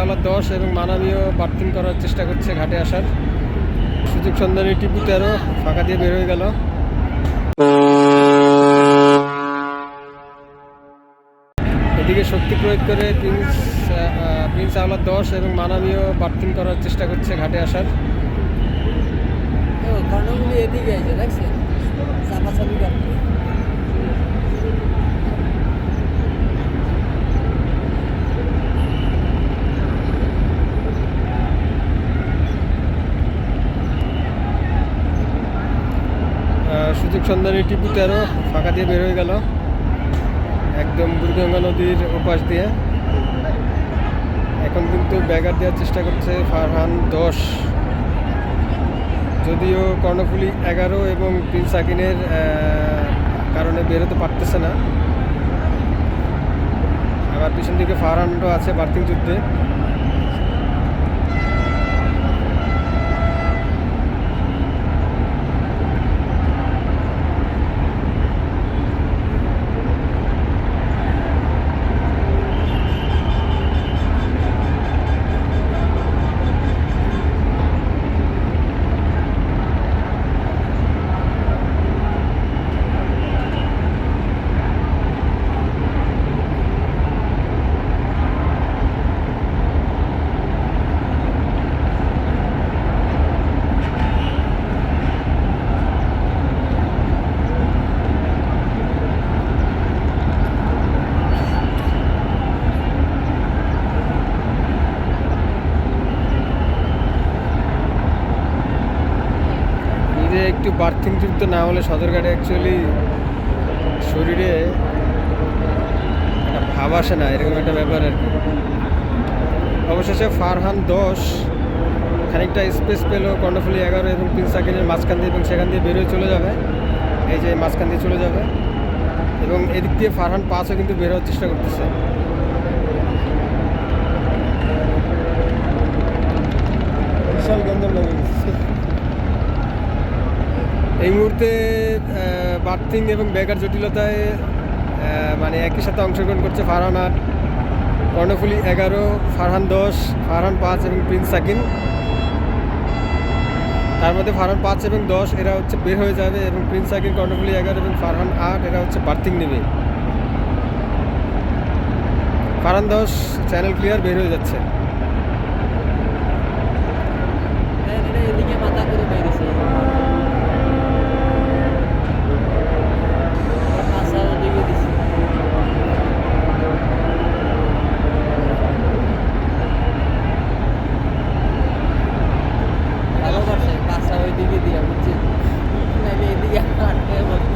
আওলা দশ এবং মানামিও বার্থিং করার চেষ্টা করছে ঘাটে আসার। সুযোগ সন্ধানী টিপু তেরো ফাঁকা দিয়ে বের হয়ে গেল। এদিকে শক্তি প্রয়োগ করে প্রিন্স প্রিন্স আওলা দশ এবং মানামিও বার্থিং করার চেষ্টা করছে ঘাটে আসার। এদিকে আছে, দেখছেন? চাপাচাপি সুযোগ সন্ধানী টিপু তেরো ফাঁকা দিয়ে বের হয়ে গেল। একদম বুড়িগঙ্গা নদীর ওপাশ দিয়ে। এখন কিন্তু ব্যাগার দেওয়ার চেষ্টা করছে ফারহান দশ। যদিও কর্ণফুলি এগারো এবং প্রিন্স আকিনের আহ, কারণে বেরোতে পারতেছে না। আবার পিছন দিকে ফারহানও আছে বার্থিং যুদ্ধে। একটু বার্থিং যুক্ত না হলে সদরঘাটে অ্যাকচুয়ালি শরীরে ভাব আসে না, এরকম একটা ব্যাপার আর কি। অবশেষে ফারহান দশ, খানিকটা স্পেস পেল কর্ণফুলি এগারো এবং প্রিন্স সাকিনের মাঝখান দিয়ে এবং সেখান দিয়ে বেরোয় চলে যাবে। এই যে মাঝখান দিয়ে চলে যাবে। এবং এদিক দিয়ে ফারহান পাঁচও কিন্তু বের হওয়ার চেষ্টা করতেছে। বিশাল গন্ধ লেগে। এই মুহূর্তে বার্থিং এবং বেকার জটিলতায় মানে একই সাথে অংশগ্রহণ করছে ফারহান আট, কর্ণফুলি এগারো, ফারহান দশ, ফারহান পাঁচ এবং প্রিন্স সাকিন। তার মধ্যে ফারহান পাঁচ এবং দশ, এরা হচ্ছে বের হয়ে যাবে এবং প্রিন্স সাকিন, কর্ণফুলি এগারো এবং ফারহান আট, এরা হচ্ছে বার্থিং নেবে। ফারহান দশ, চ্যানেল ক্লিয়ার বের হয়ে যাচ্ছে এটা এদিকে মাথা করে বেরিয়েছে পাশা ওদিকে দিছে ভালো করছে পাশা ওইদিকে দিয়া বুঝছেন নাহলে এদিকে আটকে বসে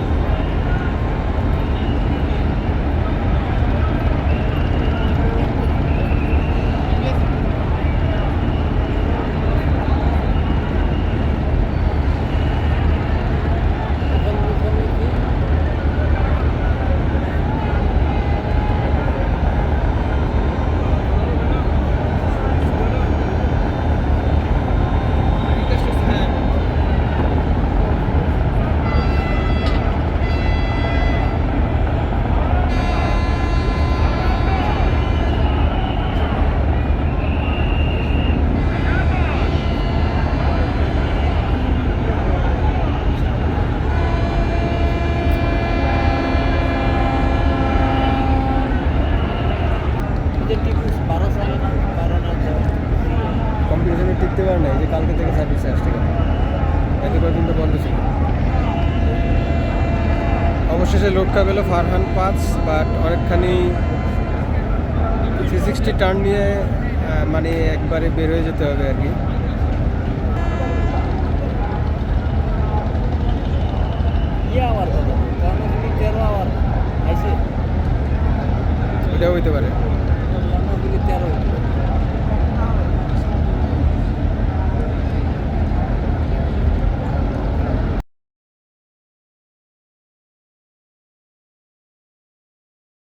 এখন ওখানে কি এদের টিপুস বারো সালে না বারো না দশ কম্পিটিশনে টিকতে পারে না এই যে কালকে থেকে সার্ভিসে আসছে কেন এত কদিন তো বন্ধ ছিল। অবশেষে লোকটা পেল ফারহান পাঁচ বাট অনেকখানি থ্রি সিক্সটি টার্ন নিয়ে মানে একবারে বের হয়ে যেতে হবে আর কি। ইয়ে এটাও হইতে পারে। plantearon